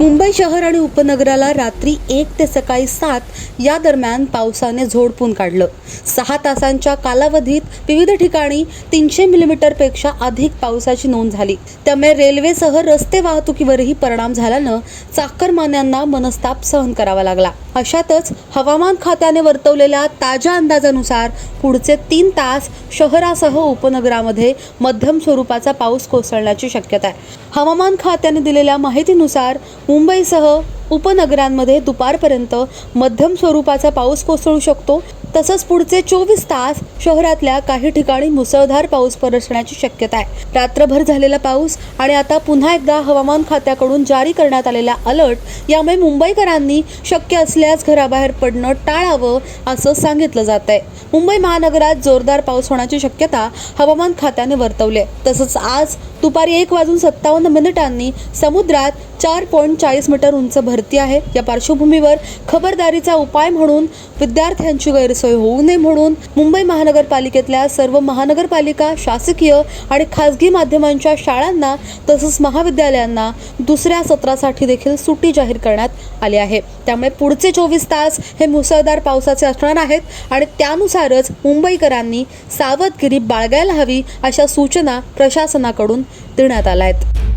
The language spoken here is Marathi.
मुंबई शहर आणि उपनगराला रात्री एक ते सकाळी सात या दरम्यान पावसाने झोडपून काढलं. सहा तासांच्या कालावधीत विविध ठिकाणी तीनशे मिलीमीटरपेक्षा अधिक पावसाची नोंद झाली. त्यामुळे रेल्वेसह रस्ते वाहतुकीवरही परिणाम झाल्यानं चाकरमान्यांना मनस्ताप सहन करावा लागला. अशातच हवामान खात्याने वर्तवलेल्या ताज्या अंदाजानुसार पुढचे तीन तास शहरासह उपनगरामध्ये मध्यम स्वरूपाचा पाऊस कोसळण्याची शक्यता आहे. हवामान खात्याने दिलेल्या माहितीनुसार मुंबईसह उपनगरांमध्ये दुपारपर्यंत मध्यम स्वरूपाचा पाऊस कोसळू शकतो. तसंच पुढचे चोवीस तास शहरातल्या काही ठिकाणी मुसळधार पाऊस बरसण्याची शक्यता आहे. रात्रभर झालेला पाऊस आणि आता पुन्हा एकदा हवामान खात्याकडून जारी करण्यात आलेला अलर्ट यामुळे मुंबईकरांनी शक्य असल्यास घराबाहेर पडणं टाळावं असं सांगितलं जात आहे. मुंबई महानगरात जोरदार पाऊस होण्याची शक्यता हवामान खात्याने वर्तवली आहे. तसंच आज दुपारी एक वाजून सत्तावन्न मिनिटांनी समुद्रात चार पॉईंट चाळीस मीटर उंच भर भरती आहे. या पार्श्वभूमीवर खबरदारीचा उपाय म्हणून विद्यार्थ्यांची गैरसोय होऊ नये म्हणून मुंबई महानगरपालिकेतल्या सर्व महानगरपालिका शासकीय आणि खासगी माध्यमांच्या शाळांना तसंच महाविद्यालयांना दुसऱ्या सत्रासाठी देखील सुट्टी जाहीर करण्यात आली आहे. त्यामुळे पुढचे चोवीस तास हे मुसळधार पावसाचे असणार आहेत आणि त्यानुसारच मुंबईकरांनी सावधगिरी बाळगायला हवी अशा सूचना प्रशासनाकडून देण्यात आल्या आहेत.